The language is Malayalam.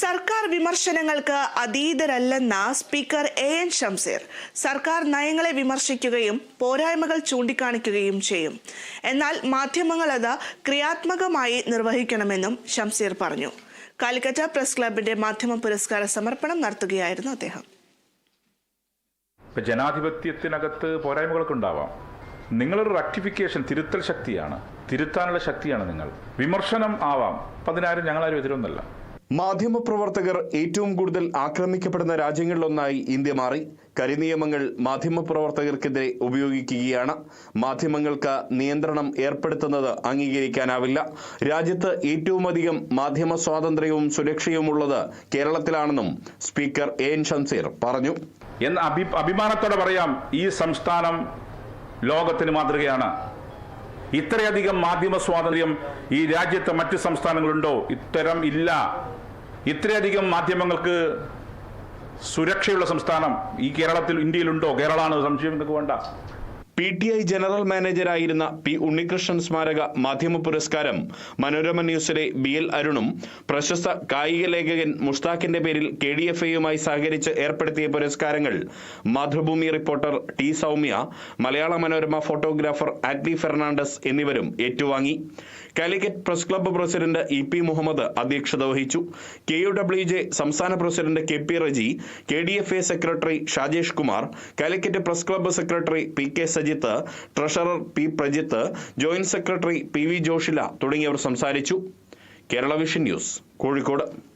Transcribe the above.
സർക്കാർ വിമർശനങ്ങൾക്ക് അതീതരല്ലെന്ന സ്പീക്കർ എ എൻ ഷംസീർ സർക്കാർ നയങ്ങളെ വിമർശിക്കുകയും പോരായ്മകൾ ചൂണ്ടിക്കാണിക്കുകയും ചെയ്യും. എന്നാൽ മാധ്യമങ്ങൾ അത് ക്രിയാത്മകമായി നിർവഹിക്കണമെന്നും ഷംസീർ പറഞ്ഞു. കാലിക്കറ്റ പ്രസ് ക്ലബിന്റെ മാധ്യമ പുരസ്കാര സമർപ്പണം നടത്തുകയായിരുന്നു അദ്ദേഹം. ജനാധിപത്യത്തിനകത്ത് പോരായ്മകളൊക്കെ ഉണ്ടാവാം നിങ്ങളൊരു റക്ടിഫിക്കേഷൻ തിരുത്തൽ ശക്തിയാണ്. തിരുത്താനുള്ള ശക്തിയാണ് നിങ്ങൾ. വിമർശനം ആവാം. അതിനാരും ഞങ്ങളാരും എതിരൊന്നല്ല. മാധ്യമപ്രവർത്തകർ ഏറ്റവും കൂടുതൽ ആക്രമിക്കപ്പെടുന്ന രാജ്യങ്ങളിലൊന്നായി ഇന്ത്യ മാറി. കരിനിയമങ്ങൾ മാധ്യമപ്രവർത്തകർക്കെതിരെ ഉപയോഗിക്കുകയാണ്. മാധ്യമങ്ങൾക്ക് നിയന്ത്രണം ഏർപ്പെടുത്തുന്നത് അംഗീകരിക്കാനാവില്ല. രാജ്യത്ത് ഏറ്റവുമധികം മാധ്യമ സ്വാതന്ത്ര്യവും സുരക്ഷയുമുള്ളത് കേരളത്തിലാണെന്നും സ്പീക്കർ എ എൻ ഷംസീർ പറഞ്ഞു. എന്ന് അഭി അഭിമാനത്തോടെ പറയാം ഈ സംസ്ഥാനം ലോകത്തിന് മാതൃകയാണ്. ഇത്രയധികം മാധ്യമ സ്വാതന്ത്ര്യം ഈ രാജ്യത്തെ മറ്റ് സംസ്ഥാനങ്ങളുണ്ടോ? ഇത്തരം ഇല്ല. ഇത്രയധികം മാധ്യമങ്ങൾക്ക് സുരക്ഷയുള്ള സംസ്ഥാനം ഈ കേരളത്തിൽ ഇന്ത്യയിലുണ്ടോ? കേരളമാണ് സംശയം നിങ്ങൾക്ക് വേണ്ട. പി ടി ഐ ജനറൽ മാനേജരായിരുന്ന പി ഉണ്ണികൃഷ്ണൻ സ്മാരക മാധ്യമ പുരസ്കാരം മനോരമ ന്യൂസിലെ ബി എൽ അരുണും പ്രശസ്ത കായിക ലേഖകൻ മുഷ്താഖിന്റെ പേരിൽ കെ ഡി എഫ് എയുമായി സഹകരിച്ച് ഏർപ്പെടുത്തിയ പുരസ്കാരങ്ങൾ Mathrubhumi reporter T Soumya Malayala Manorama photographer Attlee Fernandez എന്നിവരും ഏറ്റുവാങ്ങി. Calicut press club president E P Muhammad അധ്യക്ഷത വഹിച്ചു. കെ യു ഡബ്ല്യു ജെ സംസ്ഥാന president K P Reji K D F A secretary Shajesh Kumar Calicut press club secretary P K Sajith treasurer P Prajith joint secretary P V Joshila തുടങ്ങിയവർ സംസാരിച്ചു. Kerala Vision News Kozhikode.